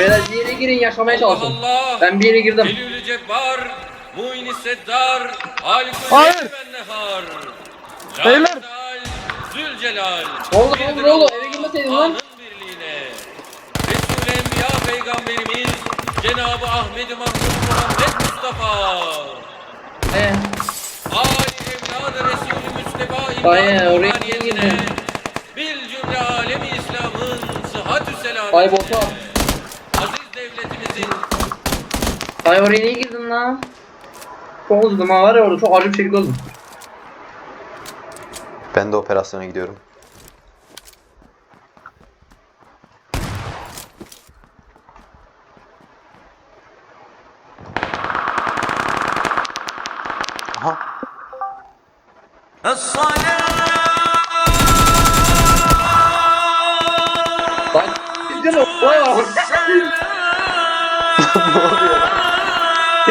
Beyler bir yere girin yaşamaya çalışın. Allah. Ben bir yere girdim. Celil-i Cebbar, Muin-i Seddar, Halikul Hayır. Leyl ve Nehar. Beyler. Celal, Zülcelal. Oldu, oldu, oldu? Eve girmeseydin lan. Birliğine. Resul-i Enbiya Peygamberimiz Cenab-ı Ahmet-i Mahmud Muhammed Mustafa. He. Ali evladı Resul-i Müsteba oraya girdin? Bil cümle alemi İslam'ın sıhhatü selamı. Dayı botu devletimizin Dayı oraya niye girdin lan? Çok üzüldüm ha var ya orada çok acı bir şekilde oldum. Ben de operasyona gidiyorum.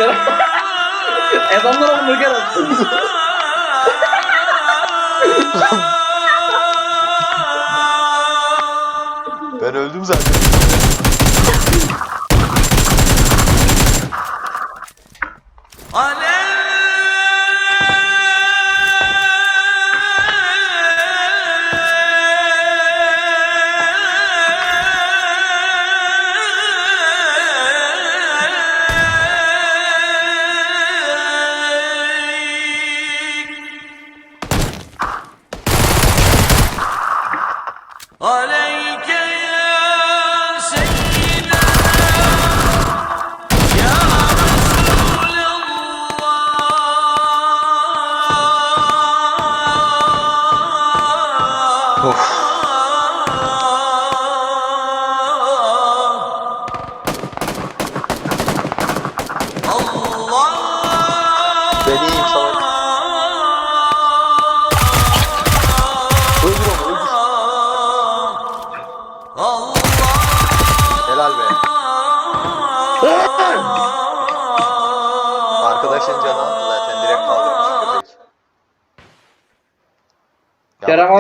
hamburger. Adamlar hamburger attı. ben öldüm zaten. Ale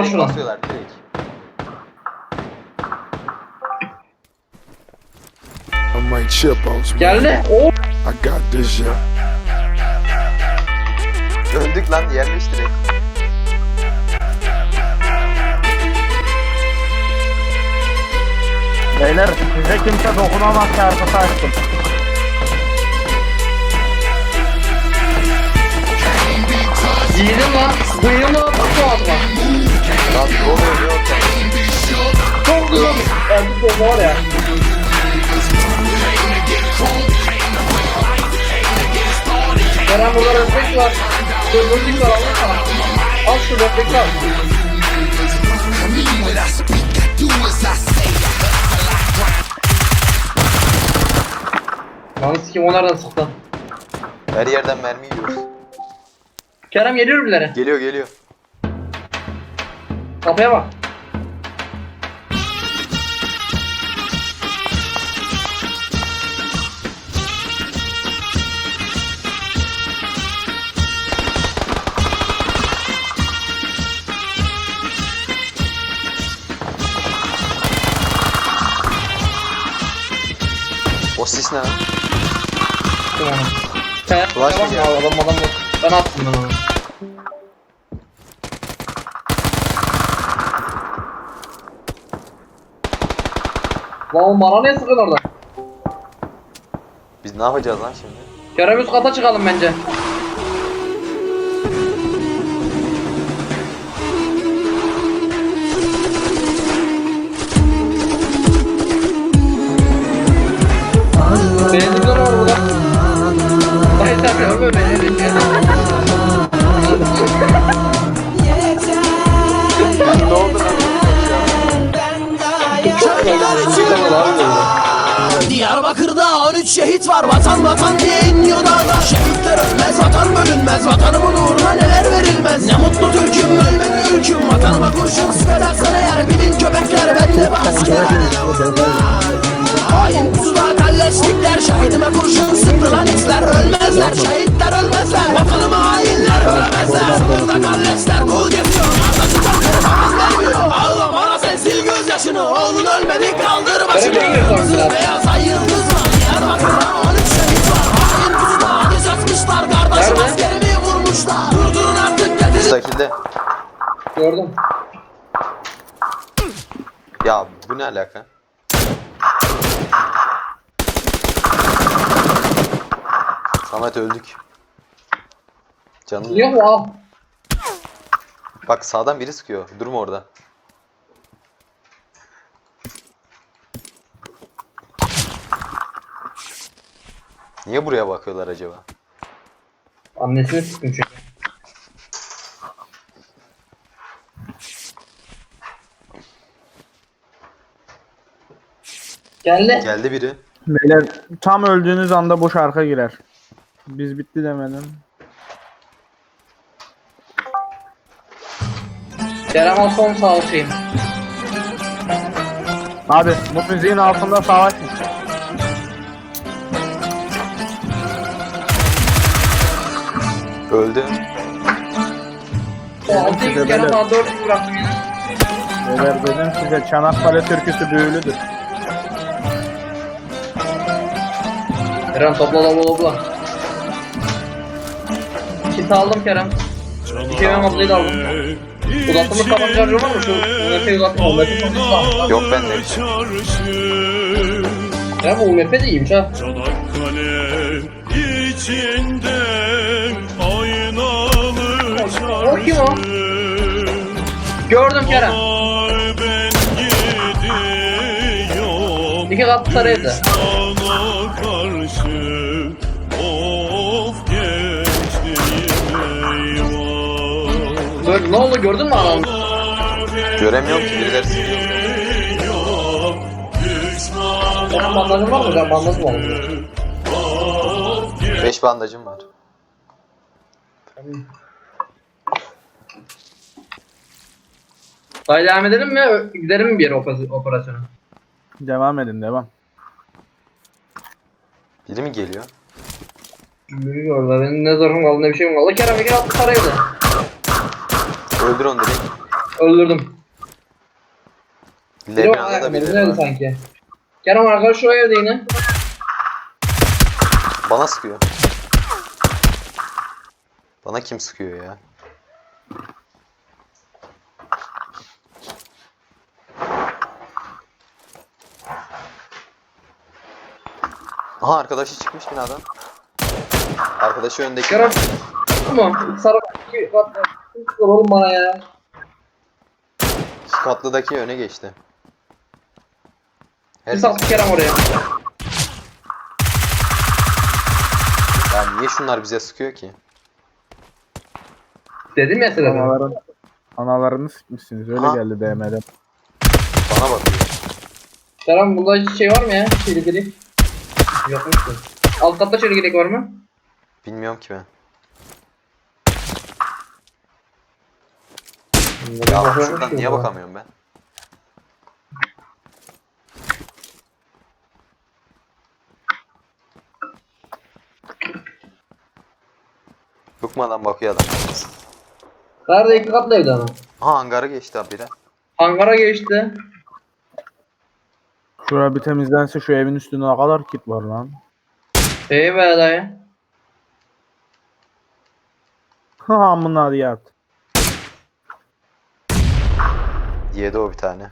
Direkt şunu. basıyorlar, direkt. I might chip on some. Geldi. Oo. I got this, yeah. Öldük lan yerleş direkt. Beyler size kimse dokunamaz çarpısı açtım. Lan. Duyuyor mu? Bakma atma. Lan ne oluyor oluyor? Çok güzel. Yani bu var ya. Kerem burada refleks var. Dördüncük var Allah sana. Al şu refleksi al. Lan sikim o nereden sıktı? Her yerden mermi yiyoruz. Kerem geliyor birileri. Geliyor geliyor. Kapıya bak. O sis ne lan? Tamam. Kaya Flash mı geldi? adam adam yok. Ben attım ben onu. Lan o bana ne sıkın orada? Biz ne yapacağız lan şimdi? Kerem üst kata çıkalım bence. Diyarbakır'da 13 şehit var. Vatan vatan diye inliyor dağlar Şehitler ölmez vatan bölünmez. Vatanımın uğruna neler verilmez. Ne mutlu Türk'üm ölmedi ülküm. Vatanıma kurşun sıkar atsana eğer Bilin köpekler bende baskı Hain pusuda kalleşlikler Şahidime kurşun alaka? Samet öldük. Canım. Yok al. Bak sağdan biri sıkıyor. Durma orada. Niye buraya bakıyorlar acaba? Annesini sıktım Geldi. Geldi biri. Beyler tam öldüğünüz anda bu şarkı girer. Biz bitti demedim. Kerem son sağ olsun. Abi bu müziğin altında savaş mı? Öldü. O 6x Kerem al 4 bıraktım yine. Beyler dedim size Çanakkale türküsü büyülüdür. Kerem topla topla topla. Kit aldım Kerem. Ben ablayı da aldım. Uzatılmış tabanca harcı var mı? Şu UMP'yi uzattım. UMP'yi uzattım. Yok bende. Kerem UMP de iyiymiş ha. Çanakkale içinde aynalı O kim o? Gördüm Kerem. İki katlı sarı evde. sana karşı of gençliğim eyvah Böyle, ne oldu gördün mü adamı? Göremiyorum ki birileri sıkıyor. Senin bandajın var mı? Ben bandajım var. 5 bandajım var. Daha devam edelim mi? Gidelim mi bir yere opa- operasyona? Devam edin devam. Biri mi geliyor? Yürü orada. Benim ne zarfım kaldı ne bir şeyim kaldı. Kerem iki katlı sarı evde. Öldür onu direkt. Öldürdüm. Biri binada da ayakta. biri Nerede var. sanki? Kerem arkadaş şu evde yine. Bana sıkıyor. Bana kim sıkıyor ya? Aha arkadaşı çıkmış binadan. Arkadaşı öndeki. Yaram. Tamam. Sarı bak bak. Oğlum bana ya. Şu katlıdaki öne geçti. Bir Herkes... sattı Kerem oraya. Ya niye şunlar bize sıkıyor ki? Dedim ya size. ben. Analarını, sıkmışsınız öyle Ha. geldi DM'den. Bana bakıyor. Kerem bunda hiç şey var mı ya? Şeyli delik ki. Alt katta çelik var mı? Bilmiyorum ki ben. Ya şuradan niye bakamıyorum ben? Bıkmadan bakıyor adam. Nerede iki katlı evde adam? Ha hangarı geçti abi biri. Hangara geçti. Şura bir temizlense şu evin üstünde ne kadar kit var lan. İyi be dayı. Ha amına diyat. Yedi o bir tane.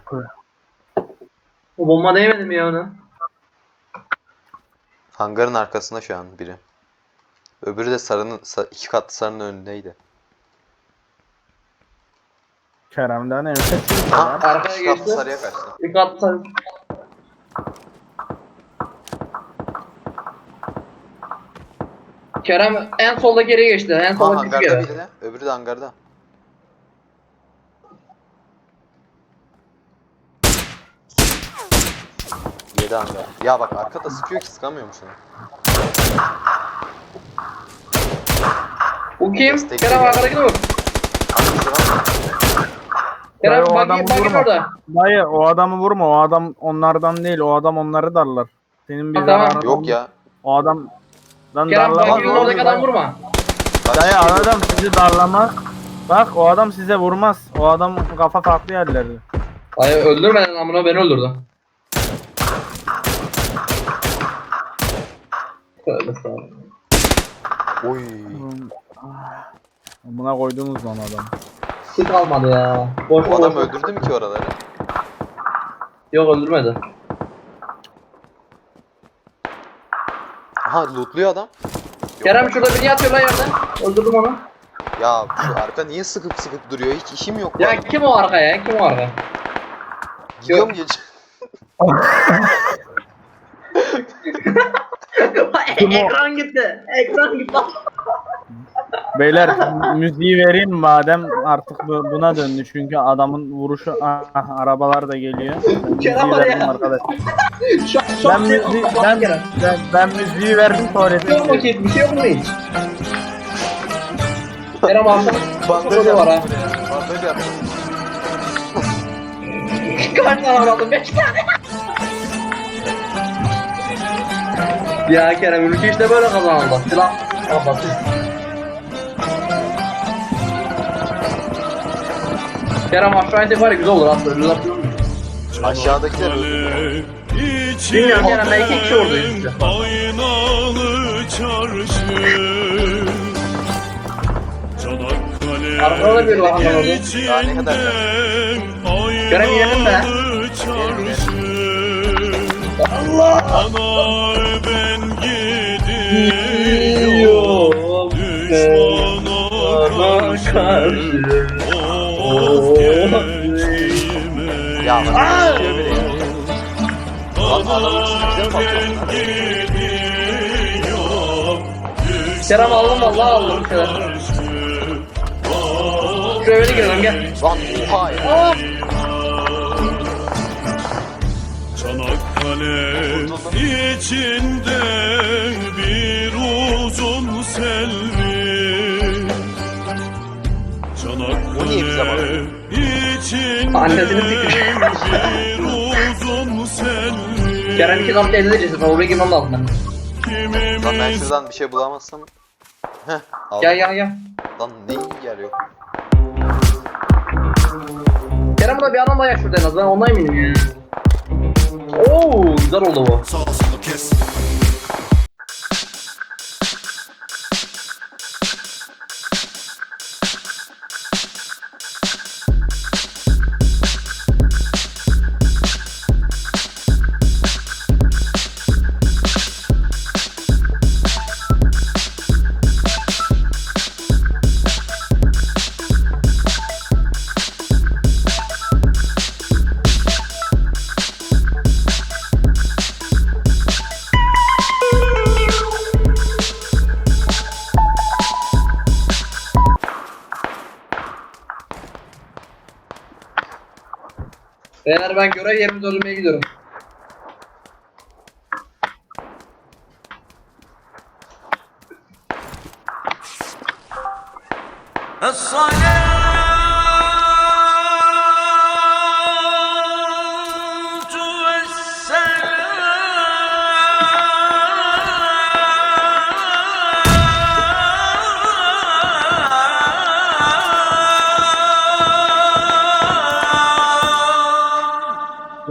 O bomba değmedi mi ya ona? Hangarın arkasında şu an biri. Öbürü de sarının sa- iki katlı sarının önündeydi. Kerem'den enfes Ha. Arkaya iki katlı geçti. sarıya kaçtı. Katlı Kerem en solda geri geçti. En Ha solda küçük hangarda biri de. Öbürü de hangarda. Yedi hangar. Ya bak arkada sıkıyor ki sıkamıyor musun? Bu kim? Destek Kerem geliyor. arkadaki vur. Hangisi var? Kerem o bagi, adamı bagi vurma. orada. Dayı o adamı vurma o adam onlardan değil o adam onları darlar. Senin bir Ha, tamam. zararın Yok olmaz. ya. O adam lan Kerem darlamaz. baginin oğlum. oradaki adam vurma. Dayı adam sizi darlamaz. Bak o adam size vurmaz. O adam kafa farklı yerlerde. Hayır öldürmeden amına beni öldürdü. Tövbe estağfurullah. Oy. Buna koydunuz lan adam. Sık almadı ya. Boş Bu adam öldürdü mü ki oraları? Yok öldürmedi. Aha lootluyor adam. Yok. Kerem şurada biri yatıyor lan yerden. Öldürdüm onu. Ya şu arka niye sıkıp sıkıp duruyor? Hiç işim yok. Ya Ya, kim o arka ya? Kim o arka? Gidiyor mu geç? Ekran gitti. Ekran gitti. Beyler müziği vereyim madem artık bu- buna döndü çünkü adamın vuruşu ah, arabalar da geliyor. Ben Kerem müziği verdim arkadaş. Şak Ben şak müziği ben, ben, ben müziği verdim tuvalete. Yok mu gidiyorum. ki? Bir şey yok mu hiç? Kerem arkada Bandaj var ha. yaptım buraya. Bandaj yaptım. Kaç tane aldım? Beş tane. ya Kerem ülke işte böyle kazanıldı. Silah kapattı. Kerem aşağı indik var ya güzel olur aslında. Güzel olur. Aşağıdakiler öldü. Bilmiyorum Kerem ben iki oradayız işte. Aynalı çarşı Çanakkale Arkada da bir hemen orada. Daha ne kadar Kerem. Aynalı çarşı Allah! Ana ben gidiyorum Düşmana karşı Ya bak sıkıyor biri ya. Lan adamın mi patlıyor? Kerem aldım vallahi aldım şeyler. Şuraya girelim gel. Lan oha ya. Çanakkale içinde bir uzun selvi O niye bize Çanakkale bakıyor? Annesini siktir. Kerem iki kamp elde edeceğiz. Oraya girmem lazım ben. Lan ben şuradan bir şey bulamazsam. Heh aldım. Gel gel gel. Lan ne yer yok. Kerem burada bir adam daha yak şurada en azından. Ondan eminim ya. Oo güzel oldu bu. Beyler ben görev yerimi dönmeye gidiyorum. الصلاة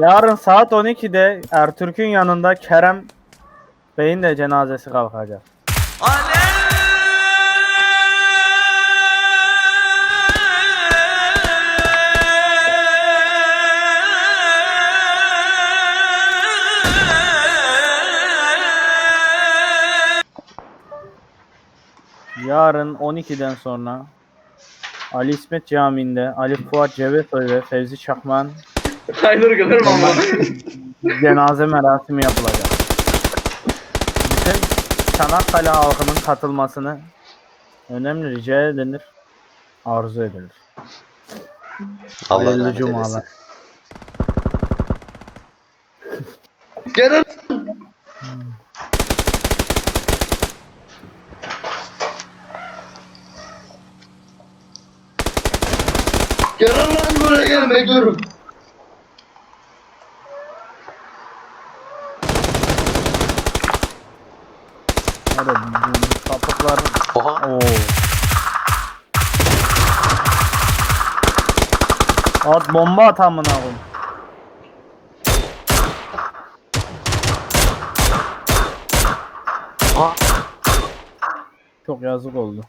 Yarın saat 12'de Ertürk'ün yanında Kerem Bey'in de cenazesi kalkacak. Yarın 12'den sonra Ali İsmet Camii'nde Ali Fuat Cebesoy ve Fevzi Çakman Aynur görürüm ama. cenaze merasimi yapılacak. Bütün Çanakkale halkının katılmasını önemli rica edilir, arzu edilir. Allah Hayırlı rahmet eylesin. cumalar. Gelin. Gelin lan buraya gelin bekliyorum. Hadi bu sapıklar Oha. Oo. At bomba at amına koyayım. Çok yazık oldu.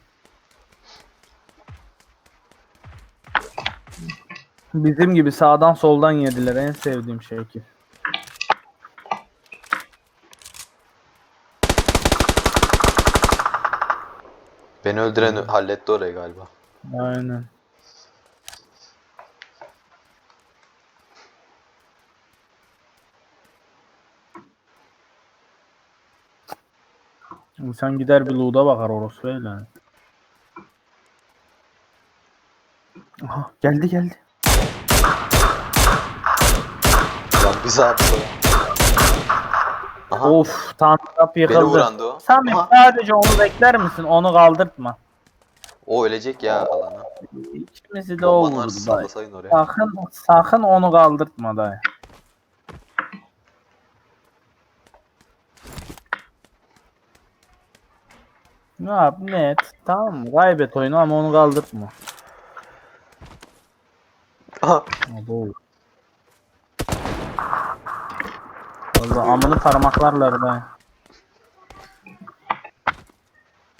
Bizim gibi sağdan soldan yediler en sevdiğim şey ki. Beni öldüren halletti orayı galiba. Aynen. İnsan gider bir loot'a bakar orası öyle. Aha geldi geldi. Lan bir saat sonra. Aha Of tanrap beni yıkıldı. vurandı o. Samet Aha, sadece onu bekler misin? Onu kaldırtma. o ölecek ya alana. İkimizi de o vurdu dayı. oraya. Sakın sakın onu kaldırtma dayı. Ne yap net tamam mı? Kaybet oyunu ama onu kaldırtma. Aha. Abo. Valla amını parmaklarlar dayı.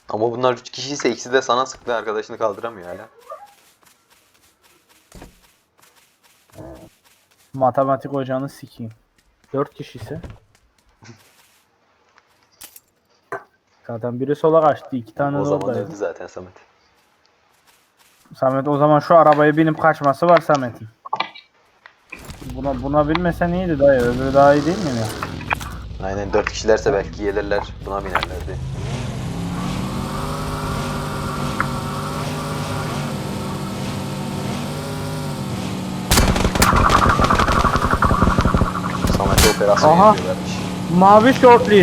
Ama bunlar 3 kişi ise ikisi de sana sıktı arkadaşını kaldıramıyor hala. Matematik hocanı sikeyim. 4 kişisi. Zaten biri sola kaçtı. iki tane O de zaman oradaydı. öldü zaten Samet. Samet o zaman şu arabaya binip kaçması var Samet'in. Buna buna binmesen iyiydi dayı. Öbürü daha iyi değil mi ya? Aynen 4 kişilerse belki gelirler buna binerlerdi. Samet'e operasyon Aha. yapıyorlarmış. Mavi şortlu.